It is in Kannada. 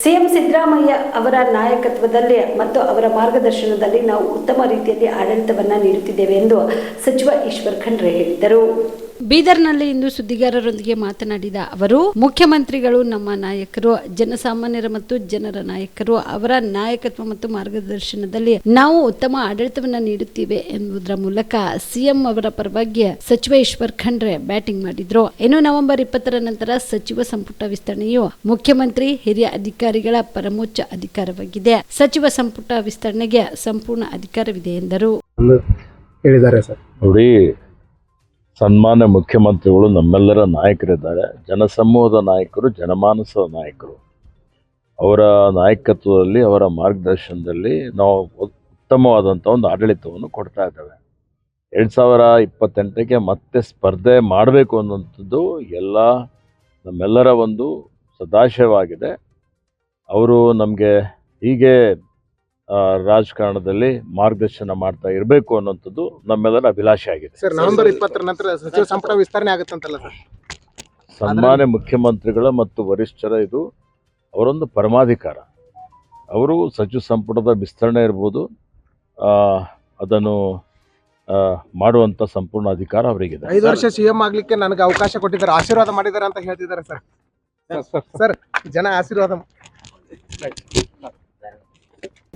ಸಿಎಂ ಸಿದ್ದರಾಮಯ್ಯ ಅವರ ನಾಯಕತ್ವದಲ್ಲಿ ಮತ್ತು ಅವರ ಮಾರ್ಗದರ್ಶನದಲ್ಲಿ ನಾವು ಉತ್ತಮ ರೀತಿಯಲ್ಲಿ ಆಡಳಿತವನ್ನು ನೀಡುತ್ತಿದ್ದೇವೆ ಎಂದು ಸಚಿವ ಈಶ್ವರ್ ಖಂಡ್ರೆ ಹೇಳಿದರು ಬೀದರ್ನಲ್ಲಿ ಇಂದು ಸುದ್ದಿಗಾರರೊಂದಿಗೆ ಮಾತನಾಡಿದ ಅವರು ಮುಖ್ಯಮಂತ್ರಿಗಳು ನಮ್ಮ ನಾಯಕರು ಜನಸಾಮಾನ್ಯರ ಮತ್ತು ಜನರ ನಾಯಕರು ಅವರ ನಾಯಕತ್ವ ಮತ್ತು ಮಾರ್ಗದರ್ಶನದಲ್ಲಿ ನಾವು ಉತ್ತಮ ಆಡಳಿತವನ್ನ ನೀಡುತ್ತೇವೆ ಎಂಬುದರ ಮೂಲಕ ಸಿಎಂ ಅವರ ಪರವಾಗಿ ಸಚಿವ ಈಶ್ವರ್ ಖಂಡ್ರೆ ಬ್ಯಾಟಿಂಗ್ ಮಾಡಿದ್ರು. ಇನ್ನು ನವೆಂಬರ್ ಇಪ್ಪತ್ತರ ನಂತರ ಸಚಿವ ಸಂಪುಟ ವಿಸ್ತರಣೆಯು ಮುಖ್ಯಮಂತ್ರಿ ಹಿರಿಯ ಅಧಿಕಾರಿಗಳ ಪರಮೋಚ್ಚ ಅಧಿಕಾರವಾಗಿದೆ. ಸಚಿವ ಸಂಪುಟ ವಿಸ್ತರಣೆಗೆ ಸಂಪೂರ್ಣ ಅಧಿಕಾರವಿದೆ ಎಂದರು. ಎಂದು ಹೇಳಿದ್ದಾರೆ ಸರ್. ನೋಡಿ ಸನ್ಮಾನ್ಯ ಮುಖ್ಯಮಂತ್ರಿಗಳು ನಮ್ಮೆಲ್ಲರ ನಾಯಕರಿದ್ದಾರೆ. ಜನಸಮೂಹದ ನಾಯಕರು, ಜನಮಾನಸದ ನಾಯಕರು. ಅವರ ನಾಯಕತ್ವದಲ್ಲಿ, ಅವರ ಮಾರ್ಗದರ್ಶನದಲ್ಲಿ ನಾವು ಉತ್ತಮವಾದಂಥ ಒಂದು ಆಡಳಿತವನ್ನು ಕೊಡ್ತಾ ಇದ್ದೇವೆ. ಎರಡು ಸಾವಿರ ಇಪ್ಪತ್ತೆಂಟಕ್ಕೆ ಮತ್ತೆ ಸ್ಪರ್ಧೆ ಮಾಡಬೇಕು ಅನ್ನೋಂಥದ್ದು ಎಲ್ಲ ನಮ್ಮೆಲ್ಲರ ಒಂದು ಸದಾಶಯವಾಗಿದೆ. ಅವರು ನಮಗೆ ಹೀಗೆ ರಾಜಕಾರಣದಲ್ಲಿ ಮಾರ್ಗದರ್ಶನ ಮಾಡ್ತಾ ಇರಬೇಕು ಅನ್ನೋಂಥದ್ದು ನಮ್ಮೆಲ್ಲರ ಅಭಿಲಾಷೆ ಆಗಿದೆ. ಸರ್ ನವೆಂಬರ್ ಇಪ್ಪತ್ತರ ನಂತರ ಸಚಿವ ಸಂಪುಟ ವಿಸ್ತರಣೆ ಆಗುತ್ತಂತಲ್ಲ ಸರ್? ಸನ್ಮಾನ್ಯ ಮುಖ್ಯಮಂತ್ರಿಗಳ ಮತ್ತು ವರಿಷ್ಠರ ಇದು ಅವರೊಂದು ಪರಮಾಧಿಕಾರ. ಅವರು ಸಚಿವ ಸಂಪುಟದ ವಿಸ್ತರಣೆ ಇರ್ಬೋದು ಆ, ಅದನ್ನು ಮಾಡುವಂಥ ಸಂಪೂರ್ಣ ಅಧಿಕಾರ ಅವರಿಗಿದೆ. ಐದು ವರ್ಷ ಸಿಎಂ ಆಗಲಿಕ್ಕೆ ನನಗೆ ಅವಕಾಶ ಕೊಟ್ಟಿದ್ದಾರೆ ಆಶೀರ್ವಾದ ಮಾಡಿದ್ದಾರೆ ಅಂತ ಹೇಳ್ತಿದ್ದಾರೆ ಸರ್. ಸರ್ ಜನ ಆಶೀರ್ವಾದ